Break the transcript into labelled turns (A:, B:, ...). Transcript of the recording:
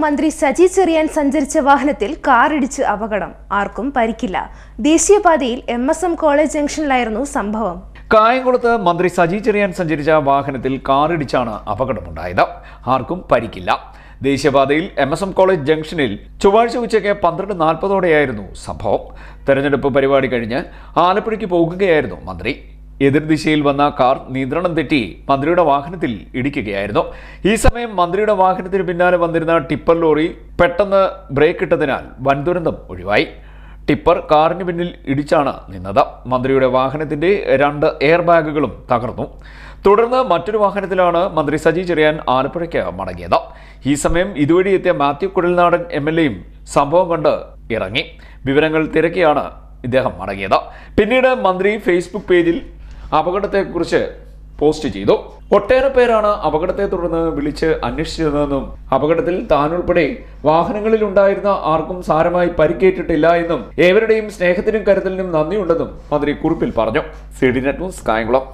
A: മന്ത്രി സജി ചെറിയാൻ സഞ്ചരിച്ച വാഹനത്തിൽ കാറിടിച്ച് അപകടം. ആർക്കും പരിക്കില്ല. ദേശീയപാതയിൽ എം എസ് എം കോളേജ് ജംഗ്ഷനിലായിരുന്നു സംഭവം.
B: കായംകുളത്ത് മന്ത്രി സജി ചെറിയാൻ സഞ്ചരിച്ച വാഹനത്തിൽ കാറിടിച്ചാണ് അപകടമുണ്ടായത്. ആർക്കും പരിക്കില്ല. ദേശീയപാതയിൽ എം എസ് എം കോളേജ് ജംഗ്ഷനിൽ ചൊവ്വാഴ്ച ഉച്ചയ്ക്ക് പന്ത്രണ്ട് നാൽപ്പതോടെയായിരുന്നു സംഭവം. തെരഞ്ഞെടുപ്പ് പരിപാടി കഴിഞ്ഞ് ആലപ്പുഴയ്ക്ക് പോകുകയായിരുന്നു മന്ത്രി. എതിർദിശയിൽ വന്ന കാർ നിയന്ത്രണം തെറ്റി മന്ത്രിയുടെ വാഹനത്തിൽ ഇടിക്കുകയായിരുന്നു. ഈ സമയം മന്ത്രിയുടെ വാഹനത്തിന് പിന്നാലെ വന്നിരുന്ന ടിപ്പർ ലോറി പെട്ടെന്ന് ബ്രേക്ക് ഇട്ടതിനാൽ വൻ ദുരന്തം ഒഴിവായി. ടിപ്പർ കാറിന് പിന്നിൽ ഇടിച്ചാണ് നിന്നത്. മന്ത്രിയുടെ വാഹനത്തിന്റെ രണ്ട് എയർ ബാഗുകളും തകർന്നു. തുടർന്ന് മറ്റൊരു വാഹനത്തിലാണ് മന്ത്രി സജി ചെറിയാൻ ആലപ്പുഴയ്ക്ക് മടങ്ങിയത്. ഈ സമയം ഇതുവഴി എത്തിയ മാത്യു കുഴൽനാടൻ എം എൽ എയും സംഭവം കണ്ട് ഇറങ്ങി. വിവരങ്ങൾ തിരക്കിയാണ് ഇദ്ദേഹം മടങ്ങിയത് പിന്നീട് മന്ത്രി ഫേസ്ബുക്ക് പേജിൽ അപകടത്തെക്കുറിച്ച് പോസ്റ്റ് ചെയ്തു. ഒട്ടേറെ പേരാണ് അപകടത്തെ തുടർന്ന് വിളിച്ച് അന്വേഷിച്ചതെന്നും അപകടത്തിൽ താനുൾപ്പെടെ വാഹനങ്ങളിൽ ഉണ്ടായിരുന്ന ആർക്കും സാരമായി പരിക്കേറ്റിട്ടില്ല എന്നും ഏവരുടെയും സ്നേഹത്തിനും കരുതലിനും നന്ദിയുണ്ടെന്നും മന്ത്രി കുറിപ്പിൽ പറഞ്ഞു. C D net news Kayamkulam.